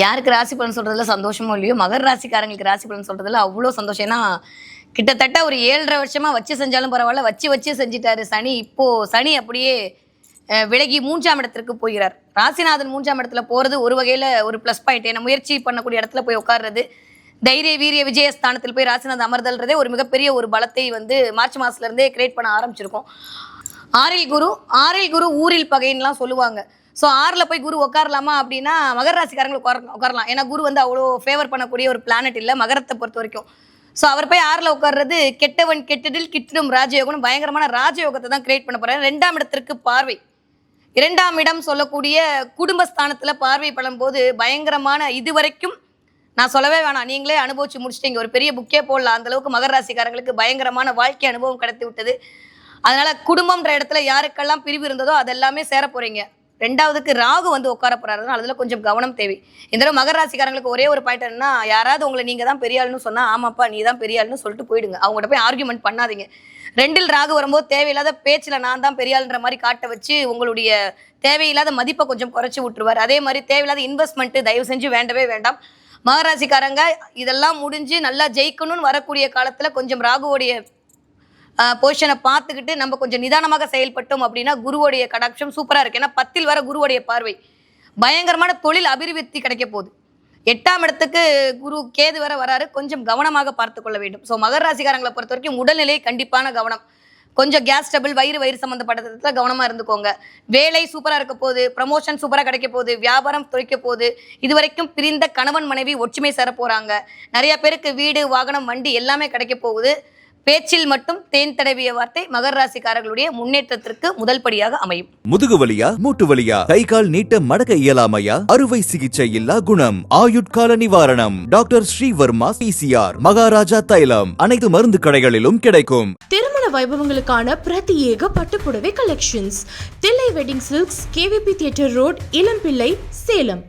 யாருக்கு ராசி பலன் சொல்றதுல சந்தோஷமோ இல்லையோ மகர் ராசிக்காரங்களுக்கு ராசி பலன் சொல்றதுல அவ்வளோ சந்தோஷம். ஏன்னா கிட்டத்தட்ட ஒரு ஏழரை வருஷமா வச்சு செஞ்சாலும் பரவாயில்ல வச்சு வச்சு செஞ்சிட்டாரு சனி. இப்போ சனி அப்படியே விலகி மூன்றாம் இடத்திற்கு போகிறார். ராசிநாதன் மூன்றாம் இடத்துல போறது ஒரு வகையில ஒரு ப்ளஸ் பாயிண்ட் ஏன்னா முயற்சி பண்ணக்கூடிய இடத்துல போய் உட்கார்றது தைரிய வீரிய விஜயஸ்தானத்தில் போய் ராசிநாதன் அமர்தல்றதே ஒரு மிகப்பெரிய ஒரு பலத்தை வந்து மார்ச் மாசத்துல இருந்தே கிரியேட் பண்ண ஆரம்பிச்சிருக்கோம். ஆறில் குரு ஆறில் குரு ஊரில் பகைன்னுலாம் சொல்லுவாங்க. ஸோ ஆறில் போய் குரு உட்காரலாமா அப்படின்னா மகர ராசிக்காரங்களுக்கு உட்கார உட்காரலாம் ஏன்னா குரு வந்து அவ்வளோ ஃபேவர் பண்ணக்கூடிய ஒரு பிளானட் இல்லை மகரத்தை பொறுத்த வரைக்கும். ஸோ அவர் போய் ஆறில் உட்கார்றது கெட்டவன் கெட்டதில் கிட்டிடும் ராஜயோகம்னு பயங்கரமான ராஜயோகத்தை தான் கிரியேட் பண்ண போகிறார் ரெண்டாம் இடத்திற்கு பார்வை. இரண்டாம் இடம் சொல்லக்கூடிய குடும்பஸ்தானத்தில் பார்வை படும்போது பயங்கரமான இதுவரைக்கும் நான் சொல்லவே வேணாம். நீங்களே அனுபவிச்சு முடிச்சிட்டீங்க ஒரு பெரிய புக்கே போடலாம். அந்த அளவுக்கு மகர ராசிக்காரங்களுக்கு பயங்கரமான வாழ்க்கை அனுபவம் கிடைத்து விட்டது அதனால குடும்பம்ன்ற இடத்துல யாருக்கெல்லாம் பிரிவு இருந்ததோ அதெல்லாமே சேர போறீங்க. ரெண்டாவதுக்கு ராகு வந்து உட்கார போறாரு. அதுல கொஞ்சம் கவனம் தேவை. இந்த தடவை மகர ராசிக்காரங்களுக்கு ஒரே ஒரு பாயிண்ட் என்னன்னா யாராவது உங்களை நீங்க தான் பெரிய ஆளுன்னு சொன்னா ஆமாப்பா நீ தான் பெரிய ஆளுன்னு சொல்லிட்டு போயிடுங்க. அவங்ககிட்ட போய் ஆர்குமெண்ட் பண்ணாதீங்க. ரெண்டில் ராகு வரும்போது தேவையில்லாத பேச்சில் நான் தான் பெரியாளுன்ற மாதிரி காட்ட வச்சு உங்களுடைய தேவையில்லாத மதிப்பை கொஞ்சம் குறைச்சி விட்டுருவார். அதே மாதிரி தேவையில்லாத இன்வெஸ்ட்மெண்ட் தயவு செஞ்சு வேண்டவே வேண்டாம். மகராசிக்காரங்க இதெல்லாம் முடிஞ்சு நல்லா ஜெயிக்கணும்னு வரக்கூடிய காலத்துல கொஞ்சம் ராகுவோடைய பொசிஷனை பார்த்துக்கிட்டு நம்ம கொஞ்சம் நிதானமாக செயல்பட்டோம் அப்படின்னா குருவோடைய கடாட்சம் சூப்பராக இருக்கு. ஏன்னா பத்தில் வர குருவோடைய பார்வை பயங்கரமான தொழில் அபிவிருத்தி கிடைக்க போகுது. எட்டாம் இடத்துக்கு குரு கேது வர வராரு. கொஞ்சம் கவனமாக பார்த்து கொள்ள வேண்டும். ஸோ மகர ராசிக்காரங்களை பொறுத்த வரைக்கும் உடல்நிலை கண்டிப்பான கவனம். கொஞ்சம் கேஸ் டபுள் வயிறு வயிறு சம்மந்தப்பட்டதுல கவனமா இருந்துக்கோங்க. வேலை சூப்பராக இருக்க போகுது. ப்ரமோஷன் சூப்பராக கிடைக்க போகுது. வியாபாரம் துறைக்க போகுது. இது வரைக்கும் பிரிந்த கணவன் மனைவி ஒற்றுமை சேர போறாங்க நிறைய பேருக்கு வீடு வாகனம் வண்டி எல்லாமே கிடைக்க போகுது. பேச்சில் மட்டும் தேன் தடவிய வார்த்தை மகர ராசிக்காரர்களுடைய முன்னேற்றத்திற்கு முதல் படியாக அமையும். முதுகு வலியா மூட்டு வலியா கை கால் நீட்ட மடக்க இயலாமையா? அறுவை சிகிச்சை இல்லா குணம் ஆயுட்கால நிவாரணம். டாக்டர் ஸ்ரீவர்மா பிசிஆர் மகாராஜா தைலம். அனைத்து மருந்து கடைகளிலும் கிடைக்கும். திருமண வைபவங்களுக்கான பிரத்யேக பட்டுப்புடவை collections Thillai wedding silks KVP theatre road Ilampillai Salem.